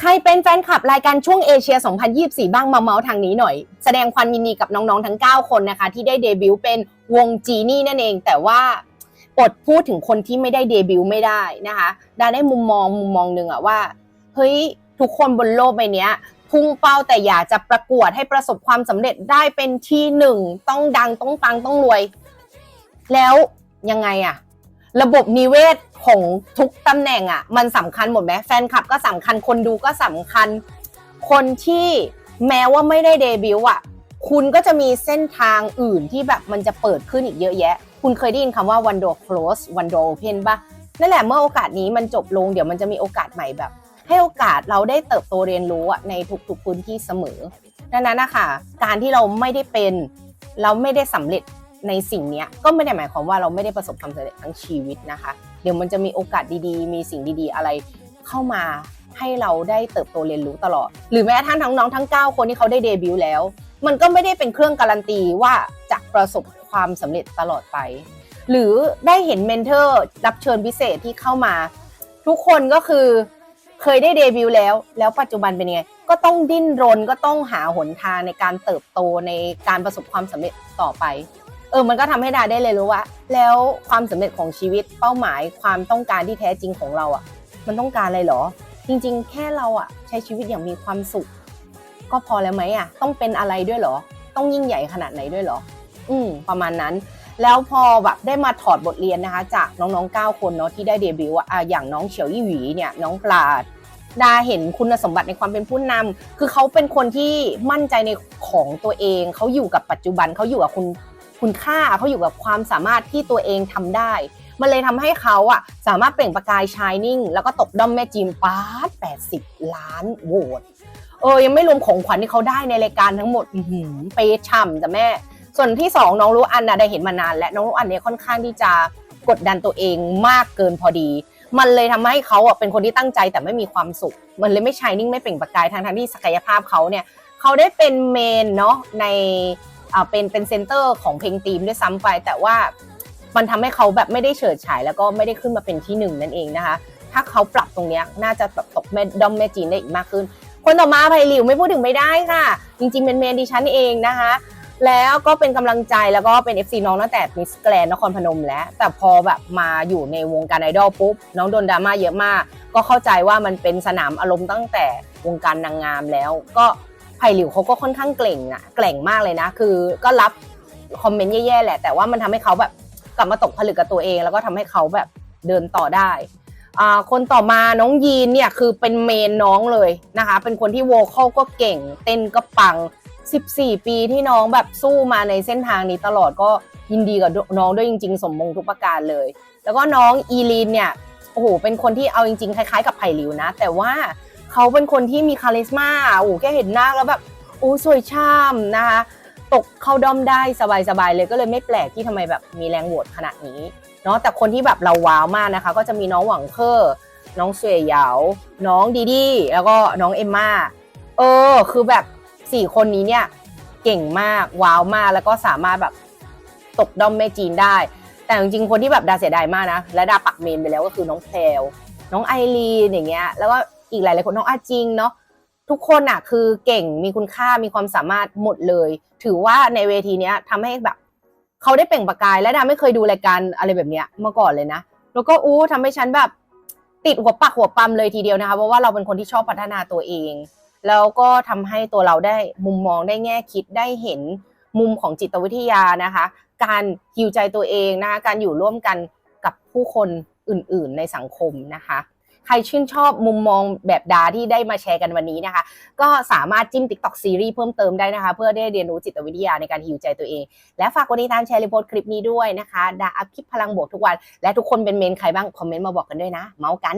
ใครเป็นแฟนคลับรายการช่วงเอเชีย 2024 บ้างมาเมาส์ทางนี้หน่อย แสดงความยินดีกับน้องๆ ทั้ง 9 คนนะคะ ที่ได้เดบิวต์เป็นวงจีนี่นั่นเอง แต่ว่าอดพูดถึงคนที่ไม่ได้เดบิวต์ไม่ได้นะคะดาได้มุมมองมุมมองหนึ่งอะว่า เฮ้ย ทุกคนบนโลกใบเนี้ยพุ่งเป้าแต่อยากจะประกวดให้ประสบความสำเร็จได้เป็นที่หนึ่ง ต้องดังต้องปังต้องรวย แล้วยังไงอะระบบนิเวศ ของทุกตำแหน่งอะมันสำคัญหมดไหมแฟนคลับก็สำคัญคนดูก็สำคัญ คนที่แม้ว่าไม่ได้เดบิวต์อะคุณก็จะมีเส้นทางอื่นที่แบบมันจะเปิดขึ้นอีกเยอะแยะ คุณเคยได้ยินคำว่า one door close one door open ปะนั่นแหละเมื่อโอกาสนี้มันจบลงเดี๋ยวมันจะมีโอกาสใหม่แบบ ให้โอกาสเราได้เติบโตเรียนรู้อะในทุกๆพื้นที่เสมอดังนั้นนะคะการที่เราไม่ได้เป็น เราไม่ได้สำเร็จในสิ่งนี้ก็ไม่ได้หมายความว่าเราไม่ได้ประสบความสำเร็จทั้งชีวิตนะคะ เดี๋ยวมันจะมีโอกาสดีๆ มีสิ่งดีๆ อะไรเข้ามาให้เราได้เติบโตเรียนรู้ตลอด หรือแม้กระทั่งทั้งน้องทั้ง 9 คนที่เขาได้เดบิวต์แล้ว มันก็ไม่ได้เป็นเครื่องการันตีว่าจะประสบความสำเร็จตลอดไป หรือได้เห็นเมนเทอร์รับเชิญพิเศษที่เข้ามา ทุกคนก็คือเคยได้เดบิวต์แล้ว แล้วปัจจุบันเป็นยังไง ก็ต้องดิ้นรนก็ต้องหาหนทางในการเติบโตในการประสบความสำเร็จต่อไป เออมันก็ทำให้ดาได้เลยรู้ว่า แล้วความสำเร็จของชีวิตเป้าหมายความต้องการที่แท้จริงของเราอะ มันต้องการอะไรหรอ จริง ๆ แค่เราอะ ใช้ชีวิตอย่างมีความสุข ก็พอแล้วไหมอะ ต้องเป็นอะไรด้วยหรอ ต้องยิ่งใหญ่ขนาดไหนด้วยหรอ อืม ประมาณนั้น แล้วพอแบบได้มาถอดบทเรียนนะคะ จากน้องๆ 9 คนเนาะที่ได้เดบิวต์อะอะอย่างน้องเฉียวยี่หวีเนี่ยน้องปลาดดาเห็นคุณสมบัติในความเป็นผู้นำคือเขาเป็นคนที่มั่นใจในของตัวเอง เขาอยู่กับปัจจุบันเขาอยู่กับคุณ คุณค่าเขาอยู่กับความสามารถที่ตัวเองทำได้ มันเลยทำให้เขาอะสามารถเปล่งประกายชายนิ่ง แล้วก็ตกด้อมแม่จิมป้าด80 ล้านโหวตเออยังไม่รวมของขวัญที่เขาได้ในรายการทั้งหมดอื้อหือเปย์ช่ำจ้ะแม่ ส่วนที่สองน้องรู้อันนะได้เห็นมานาน และน้องรู้อันเนี่ยค่อนข้างที่จะกดดันตัวเองมากเกินพอดี มันเลยทำให้เขาอะเป็นคนที่ตั้งใจแต่ไม่มีความสุข มันเลยไม่ชายนิ่งไม่เปล่งประกายทางทางที่ศักยภาพเขาเนี่ยเขาได้เป็นเมนเนาะใน เป็นเป็นเซนเตอร์ของเพลงทีมด้วยซ้ำไป แต่ว่ามันทำให้เขาแบบไม่ได้เฉิดฉายแล้วก็ไม่ได้ขึ้นมาเป็นที่หนึ่งนั่นเองนะคะ ถ้าเขาปรับตรงนี้น่าจะแบบตกแม่ดอมแม่จีนได้อีกมากขึ้น คนต่อมาไพลิวไม่พูดถึงไม่ได้ค่ะ จริงๆเป็นเมนดิฉันเองนะคะแล้วก็เป็นกำลังใจแล้วก็เป็น FC น้องตั้งแต่มิสแกรนนครพนมแล้ว แต่พอแบบมาอยู่ในวงการไอดอลปุ๊บ น้องโดนดราม่าเยอะมาก ก็เข้าใจว่ามันเป็นสนามอารมณ์ตั้งแต่วงการนางงามแล้ว ก็ ไผ่หลิวเขาก็ค่อนข้างเกล่งอะเกล่งมากเลยนะ คือก็รับคอมเมนต์แย่ๆแหละ แต่ว่ามันทำให้เขาแบบกลับมาตกผลึกกับตัวเอง แล้วก็ทำให้เขาแบบเดินต่อได้อ่าคนต่อมาน้องยีนเนี่ยคือเป็นเมนน้องเลยนะคะ เป็นคนที่โวคอลก็เก่ง เต้นก็ปัง 14 ปีที่น้องแบบสู้มาในเส้นทางนี้ตลอดก็ยินดีกับน้องด้วยจริง ๆ สมมงทุกประการเลย แล้วก็น้องอีลีนเนี่ยโอ้โหเป็นคนที่เอาจริง ๆ คล้าย ๆ กับไผ่หลิวนะ แต่ว่า เขาเป็นคนที่มีคาลิสมาโอ้โหแค่เห็นหน้าแล้วแบบโอ้สวยช่ำนะคะ ตกเข้าด้อมได้สบายๆเลยก็เลยไม่แปลกที่ทำไมแบบมีแรงโหวตขนาดนี้เนาะแต่คนที่แบบเราว้าวมากนะคะ ก็จะมีน้องหวังเคอร์น้องเสวยเหยาน้องดีดีแล้วก็น้องเอมมาเออ คือแบบสี่คนนี้เนี่ยเก่งมากว้าวมากแล้วก็สามารถแบบตกด้อมแม่จีนได้ แต่จริงๆคนที่แบบดาเสียดายมากนะและดาปักเมนไปแล้วก็คือน้องแพรวน้องไอรีนอย่างเงี้ยแล้วก็ อีกหลายๆคนน้องอาจริงเนาะทุกคนอะคือเก่งมีคุณค่ามีความสามารถหมดเลย ถือว่าในเวทีเนี้ยทำให้แบบเขาได้เปล่งประกาย และดาไม่เคยดูรายการอะไรแบบเนี้ยมาก่อนเลยนะแล้วก็อู้ทำให้ฉันแบบติดหัวปักหัวปั๊มเลยทีเดียวนะคะเพราะว่าเราเป็นคนที่ชอบพัฒนาตัวเอง แล้วก็ทำให้ตัวเราได้มุมมองได้แง่คิดได้เห็นมุมของจิตวิทยานะคะ การฮิวใจตัวเองนะคะการอยู่ร่วมกันกับผู้คนอื่น ๆ ในสังคมนะคะ ใครชื่นชอบมุมมองแบบดาที่ได้มาแชร์กันวันนี้นะคะ ก็สามารถจิ้ม TikTok ซีรีส์เพิ่มเติมได้นะคะ เพื่อได้เรียนรู้จิตวิทยาในการฮิวใจตัวเอง และฝากกดติดตามแชร์รีโพสต์คลิปนี้ด้วยนะคะ ดาอัพคลิปพลังบวกทุกวัน และทุกคนเป็นเมนใครบ้างคอมเมนต์มาบอกกันด้วยนะ เมาส์กัน